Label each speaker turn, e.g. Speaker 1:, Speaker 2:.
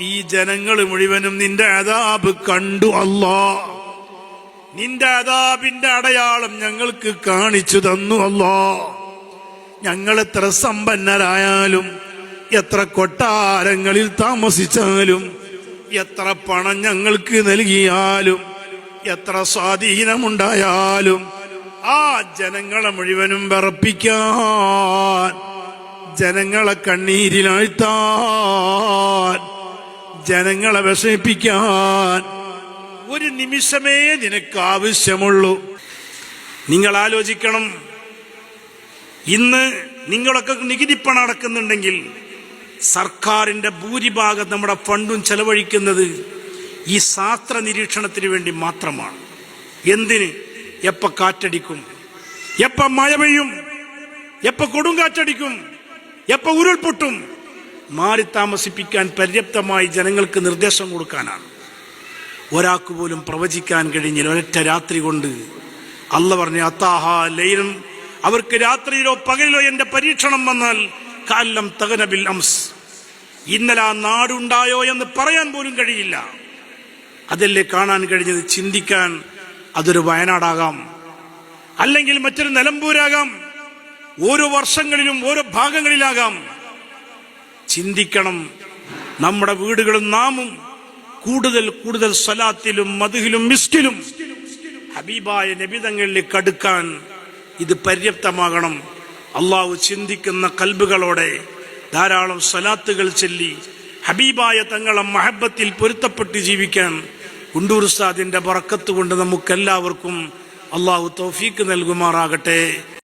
Speaker 1: ഈ ജനങ്ങൾ മുഴുവനും നിന്റെ അതാബ് കണ്ടു അല്ലാ. നിന്റെ അതാബിന്റെ അടയാളം ഞങ്ങൾക്ക് കാണിച്ചു തന്നു അല്ലാ. ഞങ്ങൾ എത്ര സമ്പന്നരായാലും എത്ര കൊട്ടാരങ്ങളിൽ താമസിച്ചാലും എത്ര പണം ഞങ്ങൾക്ക് നൽകിയാലും എത്ര സ്വാധീനമുണ്ടായാലും ആ ജനങ്ങളെ മുഴുവനും വിറപ്പിക്കാൻ ജനങ്ങളെ കണ്ണീരിലാഴ്ത്താൻ. ജനങ്ങളെ വിഷമിപ്പിക്കാൻ ഒരു നിമിഷമേ നിനക്ക് ആവശ്യമുള്ളൂ നിങ്ങൾ ആലോചിക്കണം. ഇന്ന് നിങ്ങളൊക്കെ നികുതിപ്പണം അടക്കുന്നുണ്ടെങ്കിൽ സർക്കാരിന്റെ ഭൂരിഭാഗം നമ്മുടെ ഫണ്ടും ചെലവഴിക്കുന്നത് ഈ ശാസ്ത്ര നിരീക്ഷണത്തിന് വേണ്ടി മാത്രമാണ്. എന്തിന്? എപ്പ കാറ്റടിക്കും? എപ്പ മഴ പെയ്യും? എപ്പ കൊടുങ്കാറ്റടിക്കും? എപ്പ ഉരുൾപൊട്ടും? മാറി താമസിപ്പിക്കാൻ പര്യാപ്തമായി ജനങ്ങൾക്ക് നിർദ്ദേശം കൊടുക്കാനാണ്. ഒരാൾക്ക് പോലും പ്രവചിക്കാൻ കഴിഞ്ഞില്ല. ഒരൊറ്റ രാത്രി കൊണ്ട് അല്ല പറഞ്ഞു അത്താഹ ലൈലും അവർക്ക് രാത്രിയിലോ പകലിലോ എന്റെ പരീക്ഷണം വന്നാൽ കാലം തകനബിൽ അംസ്. ഇന്നലെ ആ നാടുണ്ടായോ എന്ന് പറയാൻ പോലും കഴിയില്ല. അതല്ലേ കാണാൻ കഴിഞ്ഞത്? ചിന്തിക്കാൻ അതൊരു വയനാടാകാം. അല്ലെങ്കിൽ മറ്റൊരു നിലമ്പൂരാകാം. ഓരോ വർഷങ്ങളിലും ഓരോ ഭാഗങ്ങളിലാകാം. ചിന്തിക്കണം. നമ്മുടെ വീടുകളും നാമും കൂടുതൽ കൂടുതൽ സ്വലാത്തിലും മധുഹിലും മിസ്കിലും ഹബീബായ നബിതങ്ങളിലേക്ക് അടുക്കാൻ ഇത് പര്യാപ്തമാകണം. അള്ളാഹു ചിന്തിക്കുന്ന കൽബുകളോടെ ധാരാളം സ്വലാത്തുകൾ ചൊല്ലി ഹബീബായ തങ്ങളെ മഹബത്തിൽ പൊരുത്തപ്പെട്ട് ജീവിക്കാൻ കുണ്ടൂർ ഉസ്താദിന്റെ പറക്കത്ത് കൊണ്ട് നമുക്കെല്ലാവർക്കും അള്ളാഹു തൗഫീക്ക് നൽകുമാറാകട്ടെ.